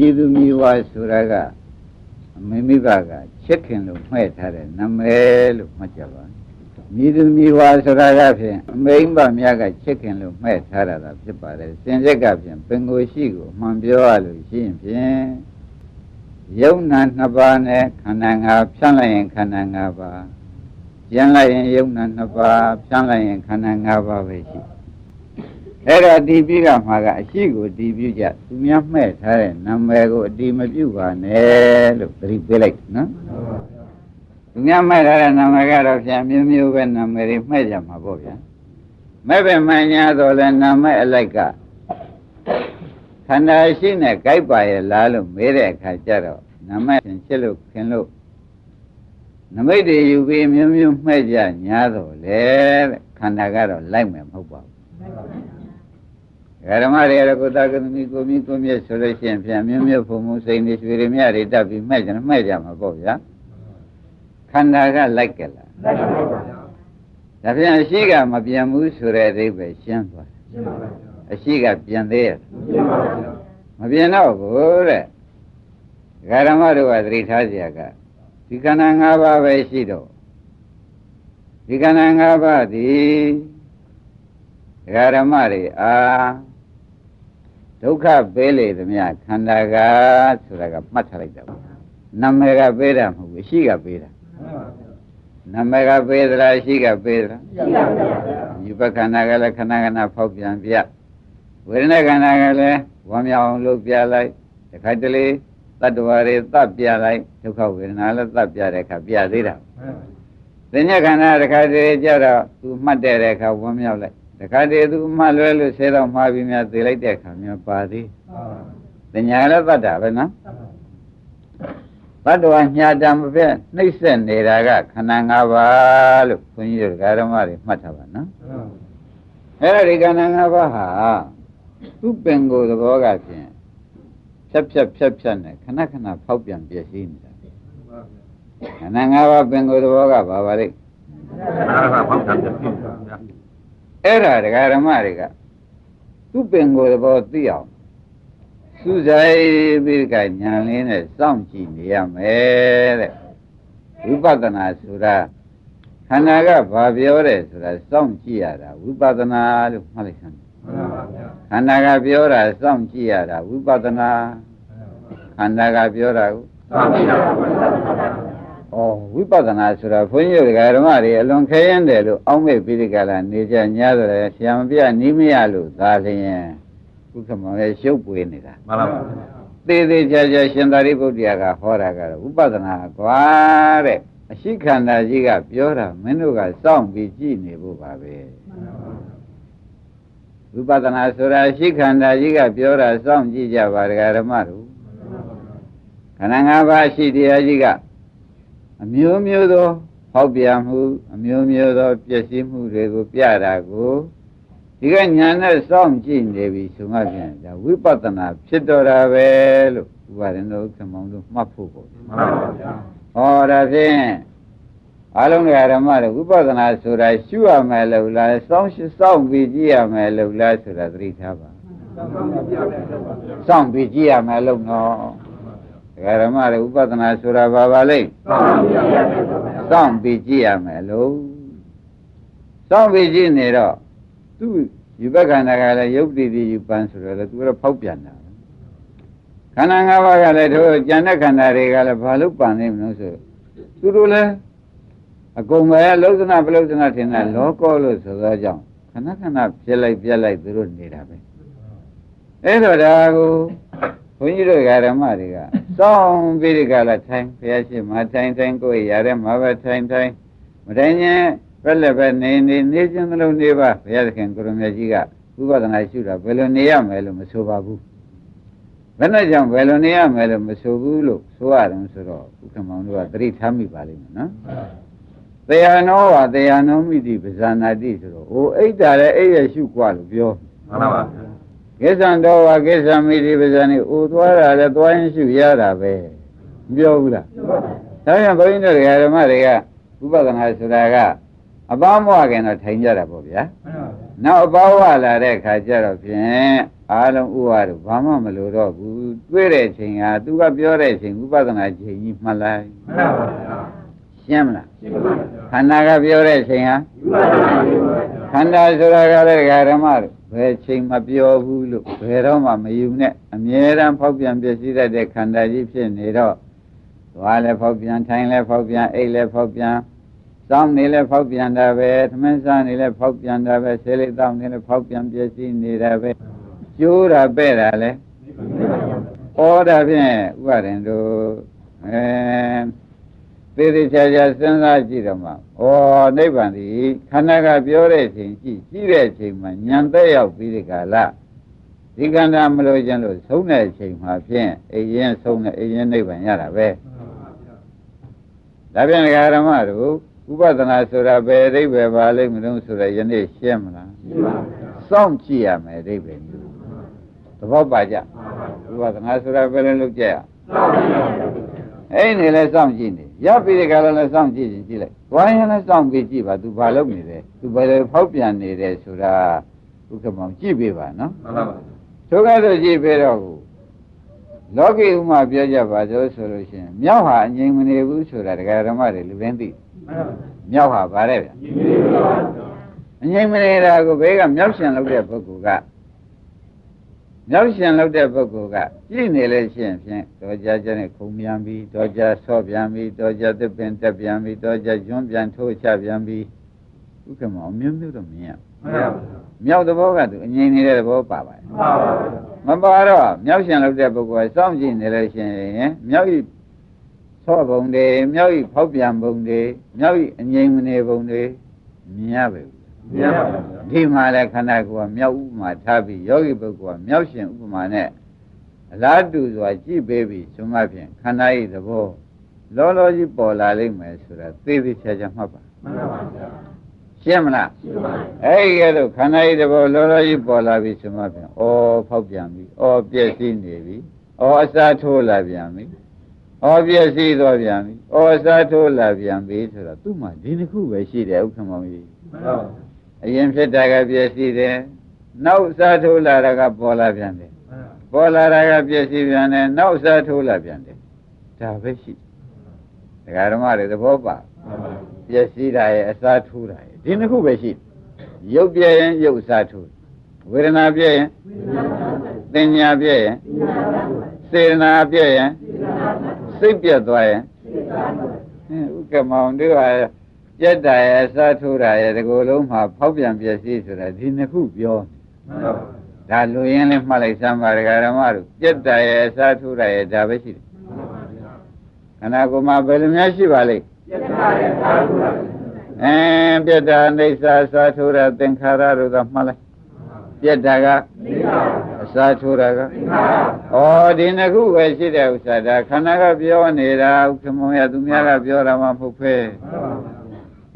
ပြည်သူမျိုးဝါဆိုတာကအမေမိဘကချစ်ခင်လို့မှဲ့ထားတဲ့နာမည်လို့မှတ်ကြပါပြည်သူမျိုးဝါဆိုတာကဖြင့်အမေမိဘများကချစ်ခင်လို့မှဲ့ထားတာသာဖြစ်ပါတယ်စင်ရက်ကဖြင့်ပင်ကိုယ်ရှိကိုအမှန်ပြောရလို့ရှိရင်ဖြင့်ယုံနာနှစ်ပါးနဲ့ခန္ဓာ၅ပါးဖြန့်လိုက်ရင်ခန္ဓာ၅ပါးကျန်လိုက်ရင်ယုံနာနှစ်ပါးဖြန့်လိုက်ရင်ခန္ဓာ၅ပါးပဲရှိတယ် အဲ့တော့ဒီပြကမှာကအရှိကိုဒီပြုကြသူများမှဲ့ထားတဲ့နာမည်ကိုအတိမပြုပါနဲ့လို့သတိပေးလိုက်နော်သူများမှဲ့ထားတဲ့နာမည်ကတော့ဖြင့်မျိုးမျိုးပဲနာမည်တွေမှဲ့ကြမှာပေါ့ဗျာမဲ့ပဲမှန်ညာတော့လဲနာမည်အလိုက်ကခန္ဓာရှိနဲ့ကြိုက်ပါရဲ့လားလို့မေးတဲ့အခါကျတော့နာမည်ဖြင့်ချစ်လို့ခင်လို့နမိတ်တွေယူပြီးမျိုးမျိုးမှဲ့ကြညာတော့လေတဲ့ခန္ဓာကတော့လိုက်မယ်မဟုတ်ပါဘူး ဓမ္မတွေရကိုသာကသမီကိုမီကိုမြတ်ဆိုလို့ရှိရင်ပြန်မြတ်မြတ်ဖုံမှုစိန်တွေရွှေတွေမြတ်တွေတက်ပြီးမှဲ့ကြမှဲ့ကြမှာပေါ့ဗျာခန္ဓာကလိုက်ကလား လိုက်ပါပါဗျာ ဒါပြန်အရှိကမပြန်ဘူးဆိုတဲ့အဓိပ္ပာယ်ရှင်းသွားတယ် ရှင်းပါပါဗျာ အရှိကပြန်သေးရဲ့ ရှင်းပါပါဗျာ မပြန်တော့ဘူးတဲ့ဓမ္မတို့ကသတိထားเสียကဒီခန္ဓာ၅ပါးပဲရှိတော့ဒီခန္ဓာ၅ပါးဒီဓမ္မတွေအာ ဒုက္ခပေးလေသမျှခန္ဓာကဆိုတာကမှတ်ထားလိုက်တာပေါ့နာမည်ကပေးတာမဟုတ်ဘူးအရှိကပေးတာမှန်ပါဗျာနာမည်ကပေးသလားအရှိကပေးသလားရှင်းပါပါဗျာယူပခန္ဓာကလည်းခဏခဏဖောက်ပြန်ပြဝေဒနာခန္ဓာကလည်းဝမ်းမြောက်အောင်လုပ်ပြလိုက်တခါတလေတတ္တဝါတွေသတ်ပြလိုက်ဒုက္ခဝေဒနာလည်းသတ်ပြတဲ့အခါပြသေးတာမှန်ပါသညခန္ဓာတခါတလေကြတော့သူမှတ်တဲ့အခါဝမ်းမြောက်လိုက် တခါတလေသူမှတ်လွဲလို့ဆဲတော့မှားပြီးများသိလိုက်တဲ့အခါများပါသေးမှန်ပါသညာလည်းသတ်တာပဲနော်တတ္တဝါညာတံမပြတ်နှိမ့်ဆက်နေတာကခန္ဓာ၅ပါးလို့ခွန်ကြီးတို့ဓမ္မတွေမှတ်ထားပါနော်အဲ့ဒါဒီခန္ဓာ၅ပါးဟာသူ့ပင်ကိုယ်သဘောကဖြင့်ဖြတ်ဖြတ်ဖြတ်ဖြတ်နဲ့ခဏခဏဖောက်ပြန်ပြည့်စည်နေတာခန္ဓာ၅ပါးပင်ကိုယ်သဘောကဘာပါလိမ့်နာကဖောက်တာပြည့်စုံပါဗျာ အဲ့ဒါဒကာဓမ္မတွေကသူ့ပင်ကိုယ်သဘောသိအောင်စူးစိုက်ပြီးကညာလင်းနဲ့စောင့်ကြည့်နေရမယ်တဲ့ဝိပဿနာဆိုတာခန္ဓာကဘာပြောတယ်ဆိုတာစောင့်ကြည့်ရတာဝိပဿနာလို့မှတ်လိုက်စမ်းမှန်ပါဗျာခန္ဓာကပြောတာစောင့်ကြည့်ရတာဝိပဿနာခန္ဓာကပြောတာကိုသာမဏေပါဗျာဩ ဝိပဿနာဆိုတာဘုန်းကြီးတို့ဓမ္မတွေအလွန်ခဲရင်တယ်လို့အောက်မေ့ပြီးဒီကလာနေကြညာတယ်ဆရာမပြနီးမရလို့သာလျင်ဥက္ကမောရဲ့ရှုပ်ပွေနေတာမှန်ပါဗျာသေးသေးချာချာရှင်သာရိပုတ္တရာကဟောတာကတော့ဝိပဿနာကွာတဲ့အရှိခန္ဓာကြီးကပြောတာမင်းတို့ကစောင့်ပြီးကြည့်နေဖို့ပါပဲဝိပဿနာဆိုတာအရှိခန္ဓာကြီးကပြောတာစောင့်ကြည့်ကြပါဒကာဓမ္မတို့ခန္ဓာ၅ပါးရှိတရားကြီးက အမျိုးမျိုးသောဟောက်ပြန်မှုအမျိုးမျိုးသောပျက်စီးမှုတွေကိုပြတာကိုဒီကညာနဲ့စောင့်ကြည့်နေပြီဆိုမှပြန်ဒါဝိပဿနာဖြစ်တော်တာပဲလို့ဥပါရင်တို့ခမောင်တို့မှတ်ဖို့ပေါ့မှန်ပါဗျာဟောဒါဖြင့်အလုံးစုံဓမ္မတွေဝိပဿနာဆိုတာရှုရမယ်လို့လားစောင့်ရှုစောင့်ပြီးကြည့်ရမယ်လို့လားဆိုတာသတိထားပါသာမဏေဗျာဗျာစောင့်ပြီးကြည့်ရမယ်လို့နော် ဒကာဓမ္မတွေဝိပဿနာဆိုတာဘာပါလိမ့်သာမဏေဗျာဗျာစောင့်ပြီးကြည့်ရမယ်လို့စောင့်ပြီးကြည့်နေတော့သူယူဘက်ခန္ဓာကလည်းယုတ်တိတိယူပန်းဆိုတော့လေသူကတော့ဖောက်ပြန်တာပဲခန္ဓာ၅ပါးကလည်းတို့ကျန်တဲ့ခန္ဓာတွေကလည်းဘာလို့ပန်နေမလို့ဆိုသူတို့လည်းအကုန်ပဲလောကနာပလုဒနာထင်တာလောကောလို့ဆိုသောကြောင့်ခဏခဏပြက်လိုက်ပြက်လိုက်သူတို့နေတာပဲအဲ့တော့ဒါကိုဘုန်းကြီးတို့ဓမ္မတွေက စောင့်ပြီးဒီကလာထိုင်ဘုရားရှိခိုးထိုင်ထိုင်ကိုယ်ရတဲ့မှာပဲထိုင်ထိုင်မထိုင်ရင်ဘက်လည်းပဲနေနေနေချင်းသလုံးနေပါဘုရားသခင်ကိုရမကြီးကဥပဒနာရှုတာဘယ်လိုနေရမယ်လို့မဆိုပါဘူးဘယ်နဲ့ကြောင့်ဘယ်လိုနေရမယ်လို့မဆိုဘူးလို့ဆိုရတယ်ဆိုတော့ဥက္ကမောင်တို့ကသတိထားမိပါလိမ့်မယ်နော်တရားနောဝတရားနောမိတိပဇာနာတိဆိုတော့ဟိုအိတ်တာလည်းအိတ်ရရှုกว่าလို့ပြော မှန်ပါဗျာ ကိစ္ဆံတော်ဝါကိစ္ဆံမိတိပဇာနေအိုသွားတာလည်းသွားရင်ရှုရတာပဲမပြောဘူးလားဒါကြောင့်ဘုန်းကြီးတို့ဓမ္မတွေကဥပဒနာဆိုတာကအပားမွားခင်တော့ထိုင်ကြတာပေါ့ဗျာမှန်ပါဗျာနောက်အဘောဝလာတဲ့ခါကျတော့ဖြင့်အားလုံးဥပါတော့ဘာမှမလိုတော့ဘူးတွေ့တဲ့ချိန်ဟာသူကပြောတဲ့ချိန်ဥပဒနာချိန်ကြီးမှတ်လိုက်မှန်ပါဗျာရှင်းမလားရှင်းပါဗျာခန္ဓာကပြောတဲ့ချိန်ဟာယူပါဗျာယူပါဗျာခန္ဓာဆိုတာကလည်းဒကာဓမ္မတို့ ဘယ်ချိန်မပြောဘူးလို့ဘယ်တော့မှမယူနဲ့အမြဲတမ်းဖောက်ပြန်ပြည့်စည်တတ်တဲ့ခန္ဓာကြီးဖြစ်နေတော့သွားလည်းဖောက်ပြန်ထိုင်လည်းဖောက်ပြန်အိတ်လည်းဖောက်ပြန်စောင်းနေလည်းဖောက်ပြန်တာပဲသမင်းစားနေလည်းဖောက်ပြန်တာပဲဆေးလေးတောင်းနေလည်းဖောက်ပြန်ပြည့်စည်နေတာပဲကျိုးတာပဲ့တာလဲဩတာဖြင့်ဥပါရင်တို့အဲ သေသေးချာချာစဉ်းစားကြည့်တော့မှဩနိဗ္ဗာန်ဒီခန္ဓာကပြောတဲ့ချိန်ကြည့်ကြည့်တဲ့ချိန်မှာဉာဏ်သက်ရောက်ပြီးဒီကလာဒီခန္ဓာမလို့ခြင်းလို့ဆုံးတဲ့အချိန်မှာဖြင့်အိရင်ဆုံးတဲ့အိရင်နိဗ္ဗာန်ရတာပဲဒါပြန်ဒကာဓမ္မတို့ဥပဒနာဆိုတာဘယ်အဓိပ္ပာယ်ပါလိမ့်မလို့ဆိုတော့ယနေ့ရှင်းမလားရှင်းပါဗျာစောင့်ကြည့်ရမယ်အဓိပ္ပာယ်မျိုးသဘောပါကြဥပဒနာဆိုတာဘယ်လိုလုပ်ကြရမှန်ပါဗျာ အဲ့ဒီလဲစောင့်ကြည့်နေရပြီးဒီကလည်းလဲစောင့်ကြည့်ရင်ကြည့်လိုက်ဝိုင်းရင်လဲစောင့်ပြီးကြည့်ပါ तू ဘာလုပ်နေလဲ तू ဘယ်လိုဖောက်ပြန်နေတယ်ဆိုတာဥက္ကမောင်ကြည့်ပေးပါနော်မှန်ပါဗျာထိုကဲ့သို့ကြည့်ပေးတော့ဘူးလောကီဥမာပြောကြပါဆိုဆိုလို့ရှိရင်မြောက်ဟာအငြိမ်မနေဘူးဆိုတာဒကာဓမ္မတွေလူရင်းသိမှန်ပါဗျာမြောက်ဟာဗါတဲ့ဗျယူပါဗျာအငြိမ်မနေတာကိုဘေးကမြောက်ရှင်လုပ်တဲ့ပုဂ္ဂိုလ်က မြောက်ရှင်လုပ်တဲ့ပုဂ္ဂိုလ်ကကြည့်နေလဲရှိရင်ဖြင့်တော်ကြကြနဲ့ခုံပြန်ပြီးတော်ကြဆော့ပြန်ပြီးတော်ကြသစ်ပင်တက်ပြန်ပြီးတော်ကြကျွန်းပြန်ထိုးချပြန်ပြီးဥက္ကမောင်မျိုးမျိုးတော့မြင်ရမှန်ပါဗျာမြောက်သဘောကသူအငြိမ်နေတဲ့သဘောပါပါတယ်မှန်ပါဗျာမပါတော့မြောက်ရှင်လုပ်တဲ့ပုဂ္ဂိုလ်ကစောင့်ကြည့်နေလဲရှိရင်မြောက်ဤဆော့ပုံတွေမြောက်ဤဖောက်ပြန်ပုံတွေမြောက်ဤအငြိမ်မနေပုံတွေမြင်ရပဲ မြင်ပါဗျာဒီမှာလည်းခန္ဓာကိုယ်ကမြောက်ဥပမာထားပြီးယောဂီပုဂ္ဂိုလ်ကမြောက်ရှင်ဥပမာနဲ့အလားတူစွာကြည့်ပေးပြီးဆိုမှဖြင့်ခန္ဓာ၏သဘောလောလောကြီးပေါ်လာလိမ့်မယ်ဆိုတာသိသိချာချာမှတ်ပါမှန်ပါဗျာရှင်းမလားရှင်းပါဗျာအဲ့ဒီကဲတော့ခန္ဓာ၏သဘောလောလောကြီးပေါ်လာပြီဆိုမှဖြင့်ဩဖောက်ပြန်ပြီဩပြည့်စည်နေပြီဩအစာထိုးလာပြန်ပြီဩပြည့်စည်သွားပြန်ပြီဩအစာထိုးလာပြန်ပြီဆိုတော့သူ့မှာဒီတစ်ခုပဲရှိတယ်ဥက္ကမောင်ကြီးမှန်ပါဗျာ အရင်ဖြစ်တာကပြည့်စည်တယ်နောက်စားထိုးလာတာကပေါ်လာပြန်တယ်ပေါ်လာတာကပြည့်စည်ပြန်တယ်နောက်စားထိုးလာပြန်တယ်ဒါပဲရှိဒကာဓမ္မတွေသဘောပါပြည့်စည်တာရဲ့အစားထိုးတာရဲ့ဒီနှစ်ခုပဲရှိရုပ်ပြည့်ရင်ရုပ်စားထိုးဝေဒနာပြည့်ရင်သင်ညာပြည့်ရင်စေတနာပြည့်ရင်စိတ်ပြည့်သွားရင်ဟင်ဥက္ကမောင်တို့က ပြက်တာရဲ့အစားထိုးတာရဲ့ဒီကိုယ်လုံးမှာဖောက်ပြန်ပြည့်စည်ဆိုတာဒီနှစ်ခုပြောနေမှန်ပါဗျာဒါလူရင်းလေးမှတ်လိုက်စမ်းပါဒကာဓမ္မတို့ပြက်တာရဲ့အစားထိုးတာရဲ့ဒါပဲရှိတယ်မှန်ပါဗျာခန္ဓာကိုယ်မှာဘယ်လိုများရှိပါလိမ့်ပြတ်တာရဲ့သာဓုလားအဲပြက်တာအိဋ္ဌာအစားထိုးတာသင်္ခါရတို့ကမှတ်လိုက်ပြက်တာကသိပါဗျာအစားထိုးတာကသိပါဗျာဩဒီနှစ်ခုပဲရှိတဲ့ဥစ္စာဒါခန္ဓာကပြောနေတာဥက္ကမောရသူများကပြောတာမှမဟုတ်ဖဲမှန်ပါဗျာ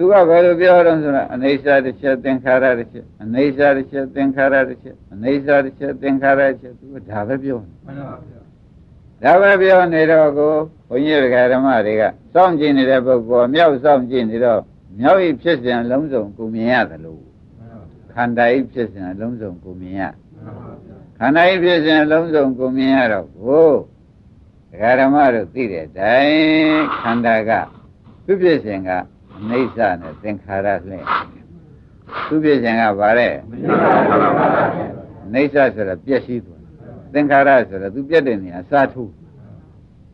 သူကဘယ်လိုပြောတော့ဆိုတော့အနေစာတစ်ချက်သင်္ခါရတစ်ချက်အနေစာတစ်ချက်သင်္ခါရတစ်ချက်အနေစာတစ်ချက်သင်္ခါရတစ်ချက်သူကဒါပဲပြောနေမှန်ပါဗျာဒါပဲပြောနေတော့ကိုဘုန်းကြီးဓမ္မတွေကစောင့်ကြည့်နေတဲ့ပုဂ္ဂိုလ်မြောက်စောင့်ကြည့်နေတော့မြောက်ဤဖြစ်စဉ်အလုံးစုံကိုမြင်ရတယ်လို့မှန်ပါဗျာခန္ဓာဤဖြစ်စဉ်အလုံးစုံကိုမြင်ရမှန်ပါဗျာခန္ဓာဤဖြစ်စဉ်အလုံးစုံကိုမြင်ရတော့ကိုဓမ္မတို့သိတဲ့အတိုင်းခန္ဓာကသူဖြစ်စဉ်ကအ နိစ္စနဲ့သင်္ခါရလှည့်သူဖြစ်စဉ်ကဗါတဲ့မရပါဘူးဗျာအနိစ္စဆိုတာပျက်စီးသွားသင်္ခါရဆိုတာသူပြက်တဲ့နေရာအစားထိုး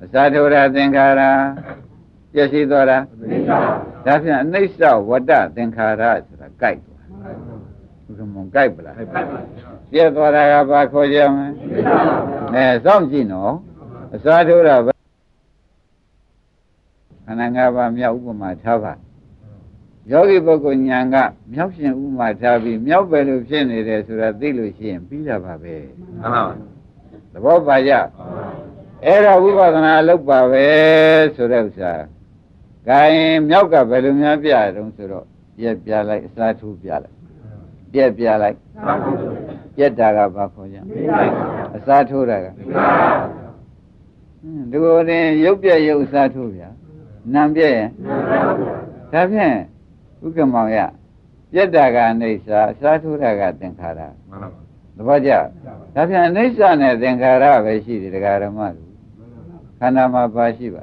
အစားထိုးတာသင်္ခါရပျက်စီးသွားတာသိပါဗျာဒါဖြင့်အနိစ္စဝတ္တသင်္ခါရဆိုတာကြိုက်သွားဘုရားမုံကြိုက်ပလားဟုတ်ပါဗျာပြက်သွားတာကဘာခေါ်ကြမလဲသိပါဗျာအဲစောင့်ကြည့်နော်အစားထိုးတာပဲခန္ဓာ၅ပါးမြောက်ဥပမာထားပါ ယောဂီပုဂ္ဂိုလ်ညာကမြောက်ရှင်ဥပမာထားပြီးမြောက်ပဲလို့ဖြစ်နေတယ်ဆိုတာသိလို့ရှိရင်ပြီးတာပါပဲမှန်ပါဗျာသဘောပါကြအဲ့ဒါဝိပဿနာလုပ်ပါပဲဆိုတဲ့ဥစ္စာဂိုင်းမြောက်ကဘယ်လိုများပြရတုံးဆိုတော့ပြက်ပြလိုက်အစားထိုးပြလိုက်ပြက်ပြလိုက်သာဓုပြက်တာကဘာခေါ်ကြသိပါဗျာအစားထိုးတာကသိပါဗျာဟွန်းဒီလိုရင်ရုပ်ပြက်ရုပ်အစားထိုးဗျာနာမ်ပြက်ရင်မှန်ပါဗျာဒါဖြင့် ဥက္ကမောင်ရပြက်တာကအိဋ္ဌာအစားထိုးတာကသင်္ခါရမှန်ပါပါသဘောကျဒါပြန်အိဋ္ဌာနဲ့သင်္ခါရပဲရှိတယ်တရားဓမ္မတို့ခန္ဓာမှာပါရှိပါ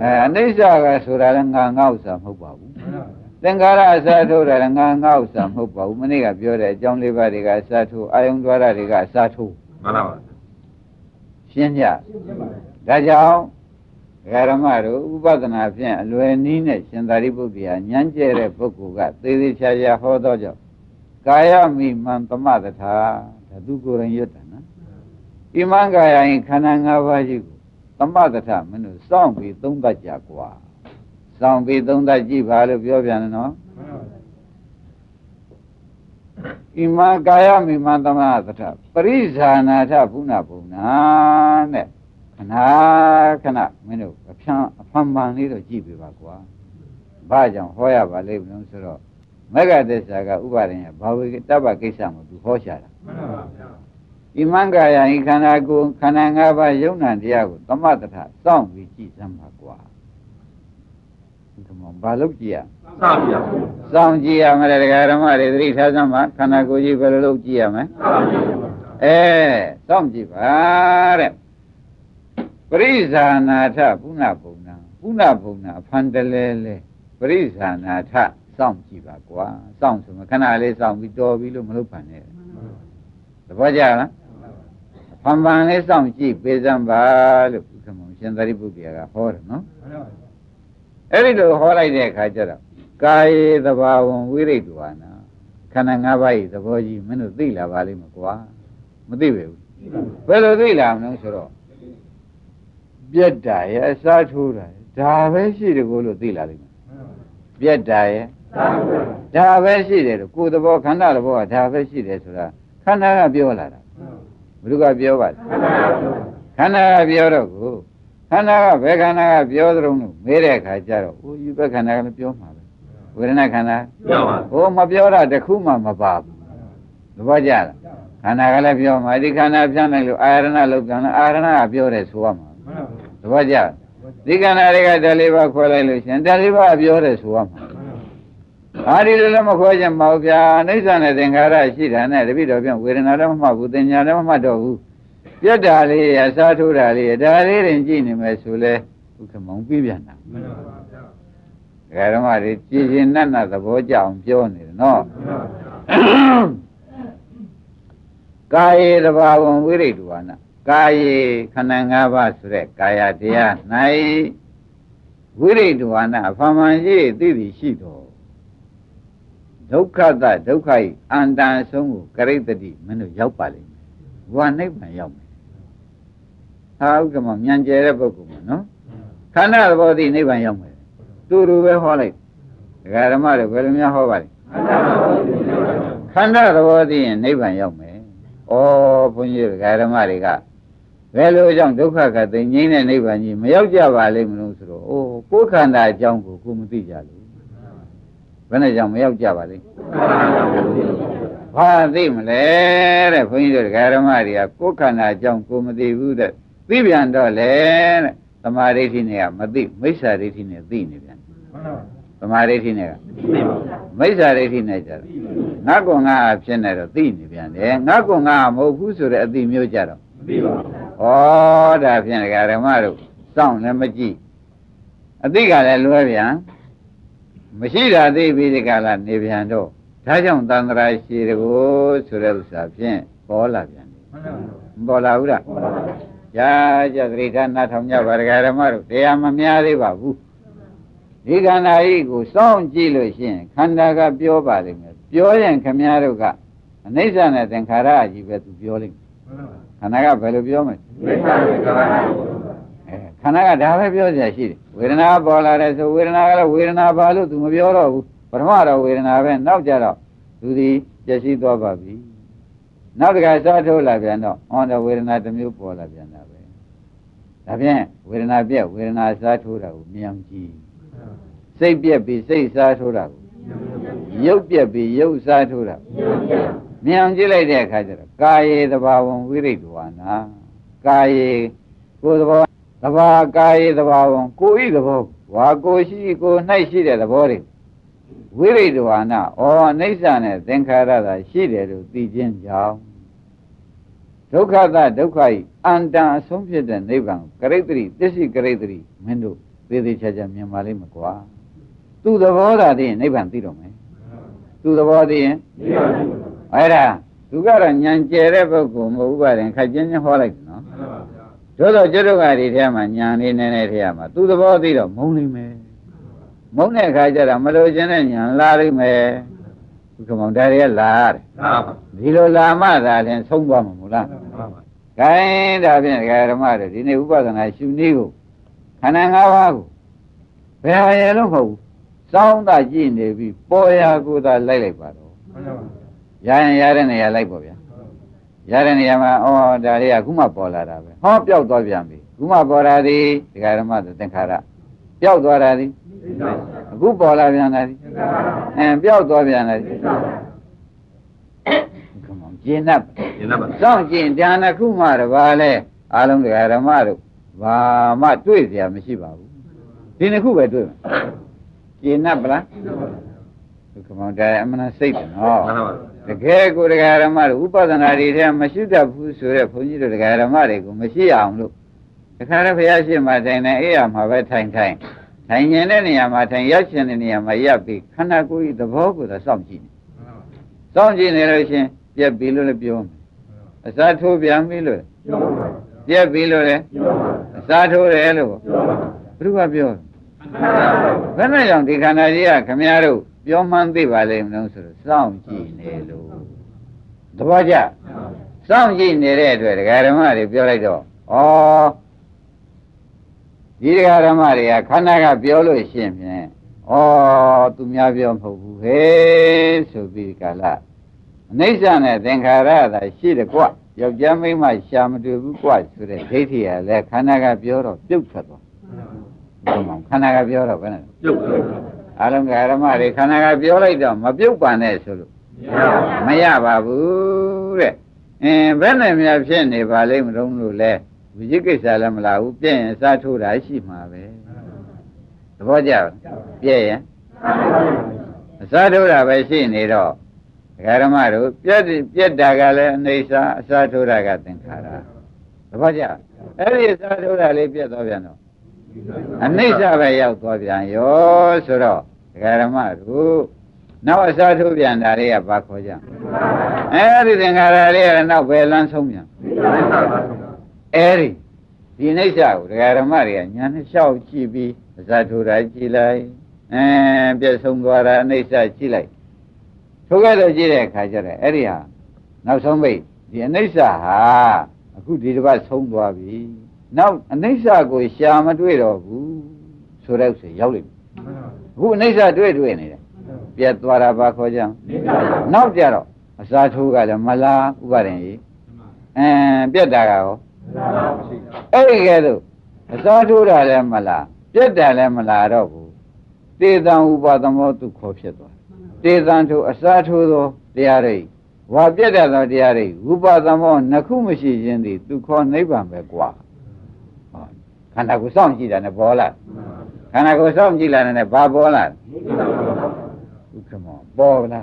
အဲအိဋ္ဌာကဆိုတာလည်းငါငါဥစ္စာမဟုတ်ပါဘူးသင်္ခါရအစားထိုးတာလည်းငါငါဥစ္စာမဟုတ်ပါဘူးမနေ့ကပြောတဲ့အကြောင်းလေးပါးတွေကအစားထိုးအာယုံသွားတာတွေကအစားထိုးမှန်ပါပါရှင်းကြဒါကြောင့် ဒဂရမတို့ဥပဒနာဖြင့်အလွယ်နည်းနဲ့ရှင်သာရိပုတ္တရာညံ့ကျဲတဲ့ပုဂ္ဂိုလ်ကသေသေးချာချာဟောတော့ကြောင့်ကာယမိမံသမတထာဒါသူကိုယ်ရင်ရွတ်တာနော်ဣမံကာယရင်ခန္ဓာ၅ပါးရှိကိုသမတထာမင်းတို့စောင့်ပြီးသုံးသပ်ကြကွာစောင့်ပြီးသုံးသပ်ကြည့်ပါလို့ပြောပြန်တယ်နော်ဣမံကာယမိမံသမတထာပရိဇာနာထဘုနာဘုံနာတဲ့ ခဏခဏမင်းတို့အဖျံအဖန်ပန်လေးတော့ကြည့်ပြပါကွာဘာကြောင့်ဟောရပါလိမ့်မလို့ဆိုတော့မဂ္ဂသစ္စာကဥပါဒင်ရဲ့ဘာဝေတပ္ပကိစ္စမှာသူဟောရှာတာမှန်ပါပါဣမံကာယဤခန္ဓာကိုယ်ခန္ဓာ၅ပါးယုံ nant တရားကိုသမတထစောင့်ပြီးကြည့်စမ်းပါကွာဒီမှာဘာလို့ကြည့်ရစပါဗျာစောင့်ကြည့်ရမယ်ဒကာဓမ္မတွေသတိထားစမ်းပါခန္ဓာကိုယ်ကြီးဘယ်လိုလုပ်ကြည့်ရမလဲစပါဗျာအဲစောင့်ကြည့်ပါတဲ့ ပရိဇာနာထပုဏ္ဏဘုံနာပုဏ္ဏဘုံနာအဖန်တလဲလဲပရိဇာနာထစောင့်ကြည့်ပါကွာစောင့်ဆိုမှခဏလေးစောင့်ပြီးတော်ပြီလို့မလုပ်ပါနဲ့သဘောကျလားဖန်ဖန်လေးစောင့်ကြည့်ပေးစမ်းပါလို့ဘုရားမောင်ရှင်သာရိပုတ္တရာကဟောတယ်နော်အဲ့ဒီလိုဟောလိုက်တဲ့အခါကျတော့ကာယေသဘာဝံဝိရိတ္တဝါနာခန္ဓာ၅ပါးဤသဘောကြီးမင်းတို့သိလာပါလိမ့်မယ်ကွာမသိပဲဘူးဘယ်လိုသိလာမလဲဆိုတော့ ပြက်တာရဲ့အစားထိုးတာရဲ့ဒါပဲရှိတယ်ကိုလို့သိလာလိမ့်မယ်ပြက်တာရဲ့ဒါပဲရှိတယ်လို့ကိုယ်သဘောခန္ဓာသဘောကဒါပဲရှိတယ်ဆိုတာခန္ဓာကပြောလာတာဘုရားကပြောပါလားခန္ဓာကပြောတော့ကိုခန္ဓာကဘယ်ခန္ဓာကပြောသလုံးလို့မေးတဲ့အခါကျတော့အိုးယူဘက်ခန္ဓာကလည်းပြောမှာပဲဝေဒနာခန္ဓာပြောပါဟိုမပြောတာတစ်ခုမှမပါဘူးသဘောကျလားခန္ဓာကလည်းပြောမှာဒီခန္ဓာပြန်နိုင်လို့အာရဏလောက်ပြန်လားအာရဏကပြောတယ်ဆိုရမှာ သဘောကျလားဒီခန္ဓာတွေကဓာတ်လေးပါခွဲလိုက်လို့ရှင်ဓာတ်လေးပါပြောတယ်ဆိုရမှာအာဒီလိုလည်းမခွဲချင်ပါဘူးဗျာအိဋ္ဌာနဲ့သင်္ခါရရှိတာနဲ့တပိတော့ပြန်ဝေဒနာလည်းမမှတ်ဘူးသင်ညာလည်းမမှတ်တော့ဘူးပြတ်တာလေးအစားထိုးတာလေးဒါလေးရင်ကြည့်နေမယ်ဆိုလဲဘုခမောင်ပြပြန်တာဒကာဓမ္မတွေကြည်ရင်နတ်နတ်သဘောကြအောင်ပြောနေတယ်နော်ကာယေတဘာဝံဝိရိတ္တဝါနာ ကာယေခန္ဓာ၅ပါးဆိုတဲ့ကာယတရား၌ဝိရိတ္တဝါနာအဖမှန်ရှိသိသည်ရှိတော်ဒုက္ခတဒုက္ခဤအန္တန်ဆုံးကိုကရိတ္တိမင်းတို့ရောက်ပါလိမ့်မယ်ဘဝနိဗ္ဗာန်ရောက်မယ်ဟာဥက္ကမမြန်ကျဲတဲ့ပုဂ္ဂိုလ်မှာနော်ခန္ဓာသဘောသိနိဗ္ဗာန်ရောက်မယ်တူတူပဲဟောလိုက်ဒကာဓမ္မတွေဘယ်လိုများဟောပါလဲခန္ဓာသဘောသိရင်နိဗ္ဗာန်ရောက်မယ်ဩဘုန်းကြီးဒကာဓမ္မတွေက ဘယ်လိုကြောင့်ဒုက္ခကသိငြိမ်းတဲ့နိဗ္ဗာန်ကြီးမရောက်ကြပါလိမ့်မလို့ဆိုတော့အိုးကိုယ်ခန္ဓာအကြောင်းကိုကိုယ်မသိကြလို့ဘယ်နဲ့ကြောင့်မရောက်ကြပါလိမ့်ဘာသိမလဲတဲ့ဘုန်းကြီးတို့ဒကာဓမ္မတွေကကိုယ်ခန္ဓာအကြောင်းကိုယ်မသိဘူးတဲ့သိပြန်တော့လေတဲ့သမာဓိဋ္ဌိနဲ့ကမသိမိစ္ဆာဒိဋ္ဌိနဲ့သိနေပြန်သမာဓိဋ္ဌိနဲ့ကမိစ္ဆာဒိဋ္ဌိနဲ့ကြတော့ငါကွန်ငါအဖြစ်နဲ့တော့သိနေပြန်တယ်ငါကွန်ငါမဟုတ်ဘူးဆိုတဲ့အသိမျိုးကြတော့သိပါ ဩဒါဖြင့်ဒကာဓမ္မတို့စောင့်လည်းမကြည့်အသိကလည်းလွဲပြန်မရှိတာသိပြီးဒီကလာနေပြန်တော့ဒါကြောင့်တန်ត្រာရှိတကိုဆိုတဲ့ဥစ္စာဖြင့်ပေါ်လာပြန်တယ်မပေါ်လာဘူးလားရာကြသတိထားနားထောင်ကြပါဒကာဓမ္မတို့တရားမများသေးပါဘူးဒီခန္ဓာကြီးကိုစောင့်ကြည့်လို့ရှိရင်ခန္ဓာကပြောပါလိမ့်မယ်ပြောရင်ခမည်းတော်ကအနိစ္စနဲ့သင်္ခါရအကြီးပဲသူပြောလိမ့်မယ် ခန္ဓာကဘယ်လိုပြောမလဲမိစ္ဆာဝေကလာအဲခန္ဓာကဒါပဲပြောစရာရှိတယ်ဝေဒနာပေါ်လာတယ်ဆိုဝေဒနာကလည်းဝေဒနာပါလို့သူမပြောတော့ဘူးပထမတော့ဝေဒနာပဲနောက်ကြတော့သူဒီပျက်စီးသွားပါပြီနောက်တစ်ခါစားထိုးလာပြန်တော့ဟောတော့ဝေဒနာတစ်မျိုးပေါ်လာပြန်တာပဲဒါဖြင့်ဝေဒနာပြက်ဝေဒနာစားထိုးတာကိုမြင်ကြည့်စိတ်ပြက်ပြီးစိတ်စားထိုးတာကိုရုပ်ပြက်ပြီးရုပ်စားထိုးတာကို မြင်ကြည့်လိုက်တဲ့အခါကျတော့ကာယေတဘာဝံဝိရိတ္တဝါနာကာယေကိုယ်သဘောသဘာကာယေသဘာဝံကိုဤသဘောဝါကိုရှိကို၌ရှိတဲ့သဘောတွေဝိရိတဝါနာဩအိဋ္ဌာနဲ့သင်္ခါရသာရှိတယ်လို့သိခြင်းကြောင့်ဒုက္ခသဒုက္ခဤအန္တန်အဆုံးဖြစ်တဲ့နိဗ္ဗာန်ကိုကရိတ္တိသစ္စိကရိတ္တိမင်းတို့သေသေးချာချာမြင်ပါလိမ့်မကွာသူသဘောသာသိရင်နိဗ္ဗာန်သိတော့မယ်သူသဘောသိရင် အဲ့ဒါသူကတော့ညံကျဲတဲ့ပုဂ္ဂိုလ်မဟုတ်ပါရင်ခက်ချင်းချင်းဟောလိုက်တယ်နော်တို့တော့ကျွတ်တို့ကဒီထဲမှာညံနေနေနေထဲမှာသူသဘောသိတော့မုန်းလိမ့်မယ်မုန်းတဲ့အခါကျတော့မလို့ခြင်းနဲ့ညံလာလိမ့်မယ်ဘုကမောင်ဒါတွေကလာရတယ်မှန်ပါဒီလိုလာမှသာလင်ဆုံးသွားမှာမို့လားမှန်ပါ။ဂိုင်းဒါဖြင့်ဒကာဓမ္မတွေဒီနေ့ဥပဒနာရှုနည်းကိုခန္ဓာ၅ပါးကိုဘယ်ဟာရဲ့လို့မဟုတ်ဘူး။စောင်းတာကြည့်နေပြီပေါ်ရာကိုသာလိုက်လိုက်ပါတော့မှန်ပါ။ ရရင်ရတဲ့နေရာလိုက်ပေါ့ဗျာ။ရတဲ့နေရာမှာအော်ဒါလေးကခုမှပေါ်လာတာပဲ။ဟောပျောက်သွားပြန်ပြီ။ခုမှပေါ်လာသည်ဒကာဓမ္မသင်္ခါရပျောက်သွားတာသည်အခုပေါ်လာပြန်တာသည်အဲပျောက်သွားပြန်တာသည်ကမောင်ကျင်납 ဒီနံပါတ် စောင့်ကြည့်ဒါနခုမှတပါလဲအားလုံးတရားဓမ္မတို့ဘာမှတွေ့เสียမရှိပါဘူးဒီနှစ်ခုပဲတွေ့မှာကျင်납ပလားဒုက္ခမောင်တရားအမှန်စိတ်တယ်နော် မှန်ပါ တကယ်ကိုတရားဓမ္မတို့ဥပဒနာတွေထဲမရှိတတ်ဘူးဆိုတဲ့ဘုန်းကြီးတို့တရားဓမ္မတွေကိုမရှိအောင်လို့တခါတော့ဘုရားရှိခိုးထိုင်နေအေးရမှာပဲထိုင်ထိုင်ထိုင်ရင်တဲ့နေရာမှာထိုင်ရက်ရှင်တဲ့နေရာမှာရပ်ပြီးခန္ဓာကိုယ်ဤသဘောကိုသာစောင့်ကြည့်နေစောင့်ကြည့်နေလို့ရှင်ပြက်ပြီလို့လည်းပြောမယ်အစားထိုးပြန်ပြီလို့လည်းပြက်ပြီလို့လေအစားထိုးတယ်လို့ဘုရားပြောဘယ်နဲ့ကြောင့်ဒီခန္ဓာကြီးကခမည်းတော် ပြောမှန်းသိပါလိမ့်မလို့ဆိုတော့စောင့်ကြည့်နေလို့သဘောကျစောင့်ကြည့်နေတဲ့အတွက်ဒကာဓမ္မတွေပြောလိုက်တော့ဩဒီဒကာဓမ္မတွေကခန္ဓာကပြောလို့ရှိရင်ဖြင့်ဩသူများပြောမဟုတ်ဘူးဟဲ့ဆိုပြီးကာလအနိစ္စနဲ့သင်္ခါရသာရှိတယ်ကွယောက်ျားမိန်းမရှာမတွေ့ဘူးကွဆိုတဲ့ဒိဋ္ဌိကလည်းခန္ဓာကပြောတော့ပြုတ်ထွက်သွားဘုံမောင်ခန္ဓာကပြောတော့ဘယ်နဲ့ပြုတ် အလုံးကဓမ္မတွေခန္ဓာကပြောလိုက်တော့မပြုတ်ပါနဲ့ဆိုလို့မရပါဘူးတဲ့အင်းဘယ်နဲ့များဖြစ်နေပါလိမ့်မလို့လို့လဲဝိจิကိစ္စလည်းမလာဘူးပြည့်ရင်စားထိုးတာရှိမှာပဲသဘောကျလားပြည့်ရင်အစားထိုးတာပဲရှိနေတော့ဒကာဓမ္မတို့ပြက်ပြက်တာကလည်းအနေစာအစားထိုးတာကသင်္ခါရသဘောကျအဲ့ဒီအစားထိုးတာလေးပြက်သွားပြန်တော့ အနိစ္စပဲရောက်သွားပြန်ရောဆိုတော့ဒကာဓမ္မတို့နောက်အစားထိုးပြန်တာတွေကဘာခေါ်ကြအဲဒီသင်္ခါရတွေကလည်းနောက်ပဲလမ်းဆုံးပြန်အဲဒီဒီနိစ္စကိုဒကာဓမ္မတွေကညာနဲ့လျှောက်ကြည့်ပြီးအစားထိုးတာကြည့်လိုက်အဲပြည့်ဆုံးသွားတာအနိစ္စကြည့်လိုက်ထိုးခဲ့တော့ကြည့်တဲ့အခါကျတော့အဲ့ဒီဟာနောက်ဆုံးပိတ်ဒီအနိစ္စဟာအခုဒီတစ်ပတ်ဆုံးသွားပြီ နောက်အနိစ္စကိုရှာမတွေ့တော့ဘူးဆိုတော့ဆိုရောက်လိမ့်မယ်အခုအနိစ္စတွေ့တွေ့နေတယ်ပြတ်သွားတာပါခေါ်ကြနောက်ကြတော့အစာထိုးကလည်းမလားဥပါရင်ကြီးအင်းပြတ်တာကရောအဲ့ဒီကဲတော့အစာထိုးတာလည်းမလားပြတ်တာလည်းမလားတော့ဘူးတေသံဥပါသမောသူခေါ်ဖြစ်သွားတေသံထိုးအစာထိုးသောတရားတွေဝါပြတ်တတ်သောတရားတွေဥပါသမောနှစ်ခုမရှိခြင်းသည်သူခေါ်နိဗ္ဗာန်ပဲကွာ ခန္ဓာကိုယ်စောင့်ကြည့်တာနဲ့ပေါ်လာခန္ဓာကိုယ်စောင့်ကြည့်လာတဲ့နဲ့ဘာပေါ်လာဥက္ကမောပေါ်လာ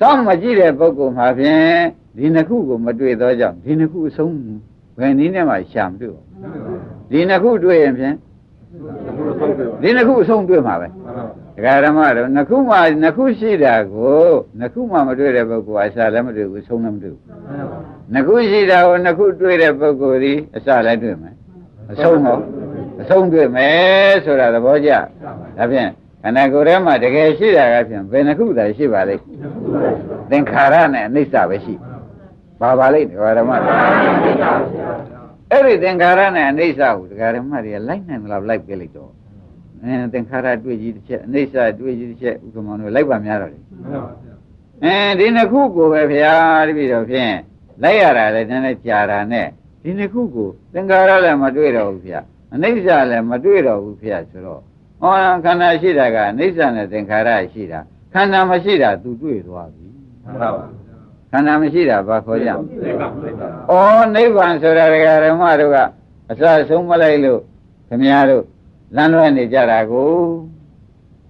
စောင့်မကြည့်တဲ့ပုဂ္ဂိုလ်မှာဖြင့်ဒီနှစ်ခုကိုမတွေ့သောကြောင့်ဒီနှစ်ခုအဆုံးဘယ်နည်းနဲ့မှရှာမတွေ့ဘူးဒီနှစ်ခုတွေ့ရင်ဖြင့်ဒီနှစ်ခုအဆုံးတွေ့မှာပဲဒကာဓမ္မတို့နှစ်ခုမှနှစ်ခုရှိတာကိုနှစ်ခုမှမတွေ့တဲ့ပုဂ္ဂိုလ်အစလည်းမတွေ့ဘူးအဆုံးလည်းမတွေ့ဘူးနှစ်ခုရှိတာကိုနှစ်ခုတွေ့တဲ့ပုဂ္ဂိုလ်ဒီအစလည်းတွေ့မယ် အဆုံးတော့အဆုံးတွေ့မယ်ဆိုတာသဘောကျဒါဖြင့်ခန္ဓာကိုယ်ထဲမှာတကယ်ရှိတာကဖြင့်ဘယ်နှခုသာရှိပါလိမ့်သင်္ခါရနဲ့အနိစ္စပဲရှိပါပါလိမ့်ဒကာဓမ္မတွေအဲ့ဒီသင်္ခါရနဲ့အနိစ္စကိုဒကာဓမ္မတွေကလိုက်နိုင်မလားလိုက်ပြလိုက်တော့အဲသင်္ခါရတွေ့ကြီးတစ်ချက်အနိစ္စတွေ့ကြီးတစ်ချက်ဥက္ကမတို့လိုက်ပါများတော့လေအဲဒီနှစ်ခုကိုပဲဗျာတပည့်တော်ဖြင့်လိုက်ရတာလည်းနည်းနည်းကြာတာနဲ့ ဒီနှစ်ခုကိုသင်္ခါရလည်းမတွေ့တော့ဘူးဗျအနိစ္စလည်းမတွေ့တော့ဘူးဗျဆိုတော့ဟောခန္ဓာရှိတာကအနိစ္စနဲ့သင်္ခါရရှိတာခန္ဓာမရှိတာ तू တွေ့သွားပြီခန္ဓာမရှိတာဘာခေါ်ကြဩနိဗ္ဗာန်ဆိုတာဒကာရမတို့ကအစဆုံးမလိုက်လို့ခမည်းတော်လမ်းလွဲနေကြတာကို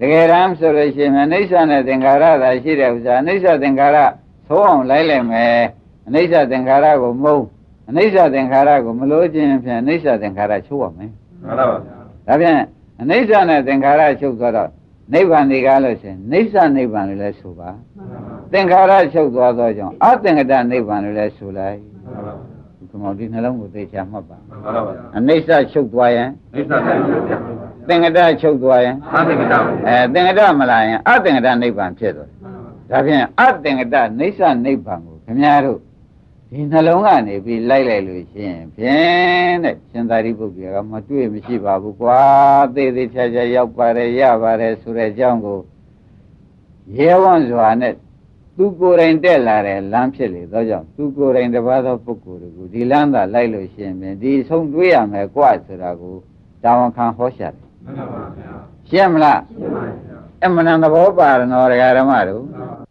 တကယ်တမ်းဆိုလို့ရှိရင်အနိစ္စနဲ့သင်္ခါရသာရှိတဲ့ဥစ္စာအနိစ္စသင်္ခါရသုံးအောင်လိုက်လိုက်မယ်အနိစ္စသင်္ခါရကိုမုန်း အနိစ္စသင်္ခါရကိုမလို့ခြင်းဖြင့်အနိစ္စသင်္ခါရချုပ်ရမယ်မှန်ပါဗျာဒါဖြင့်အနိစ္စနဲ့သင်္ခါရချုပ်သွားတော့နိဗ္ဗာန်ဒီကားလို့ရှိရင်နိစ္စနိဗ္ဗာန်လို့လည်းဆိုပါသင်္ခါရချုပ်သွားသောကြောင့်အသင်္ကတနိဗ္ဗာန်လို့လည်းဆိုလိုက်ဒီကောင်ဒီနှလုံးကိုသိချာမှတ်ပါမှန်ပါဗျာအနိစ္စချုပ်သွားရင်နိစ္စနဲ့သင်္ကတချုပ်သွားရင်အာသိကတာအဲသင်္ကတမလာရင်အသင်္ကတနိဗ္ဗာန်ဖြစ်သွားတယ်ဒါဖြင့်အသင်္ကတနိစ္စနိဗ္ဗာန်ကိုခင်ဗျားတို့ ဒီနှလုံးကနေပြီးလိုက်လိုက်လို့ရှိရင်ဖြင့်တဲ့ရှင်သာရိပုတ္တရာကမတွေ့မရှိပါဘူးကွာသေးသေးချာချာရောက်ပါတယ်ရပါတယ်ဆိုတဲ့အကြောင်းကိုရဲဝံ့စွာနဲ့သူကိုယ်တိုင်တက်လာတဲ့လမ်းဖြစ်လေသောကြောင့်သူကိုယ်တိုင်တပါးသောပုဂ္ဂိုလ်တွေကိုဒီလမ်းသာလိုက်လို့ရှိရင်ဖြင့်ဒီဆုံးတွေးရမယ်ကွာဆိုတာကိုတာဝန်ခံဟောရှာတယ်မှန်ပါဗျာရှင်းမလားရှင်းပါဗျာအမှန်တန်သဘောပါရနော်ဒကာဓမ္မတို့မှန်ပါ